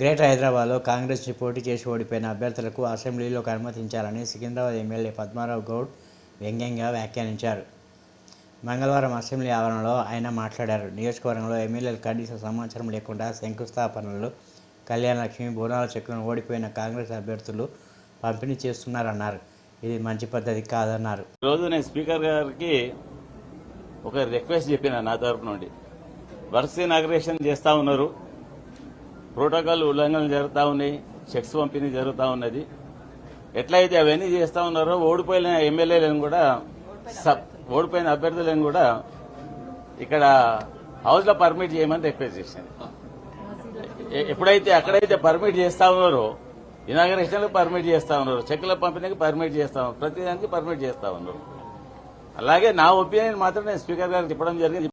Greater హైదరాబాద్లో కాంగ్రెస్ పోటీ చేసి ఓడిపోయిన అభ్యర్థులకు అసెంబ్లీలోకి అనుమతించాలని సికింద్రాబాద్ ఎమ్మెల్యే పద్మారావు గౌడ్ వ్యంగ్యంగా వ్యాఖ్యానించారు. మంగళవారం అసెంబ్లీ ఆవరణలో ఆయన మాట్లాడారు. నియోజకవర్గంలో ఎమ్మెల్యేలు కనీస సమాచారం లేకుండా శంకుస్థాపనలు కళ్యాణ లక్ష్మి బోనాల చెక్కును ఓడిపోయిన కాంగ్రెస్ అభ్యర్థులు పంపిణీ చేస్తున్నారన్నారు. ఇది మంచి పద్ధతి కాదన్నారు. ఈరోజు నేను స్పీకర్ గారికి ఒక రిక్వెస్ట్ చెప్పిన నా తరపు నుండి. వర్క్స్ ఇనాగ్రేషన్ చేస్తా ఉన్నారు. ప్రోటోకాల్ ఉల్లంఘనలు జరుగుతూ ఉన్నాయి చెక్స్ పంపిణీ జరుగుతూ ఉన్నది. ఎట్లయితే అవన్నీ చేస్తూ ఉన్నారో ఓడిపోయిన ఎమ్మెల్యేలను కూడా సబ్- ఓడిపోయిన అభ్యర్థులను కూడా ఇక్కడ హౌస్లో పర్మిట్ చేయమని రిక్వెస్ట్ చేసింది. ఎప్పుడైతే అక్కడైతే పర్మిట్ చేస్తా ఉన్నారో ఇనాగరేషన్లకు పర్మిట్ చేస్తా ఉన్నారు చెక్కుల పంపిణీకి పర్మిట్ చేస్తా ఉన్నారు ప్రతిదానికి పర్మిట్ చేస్తా ఉన్నారు. అలాగే నా ఒపీనియన్ మాత్రం నేను స్పీకర్ గారికి చెప్పడం జరిగింది.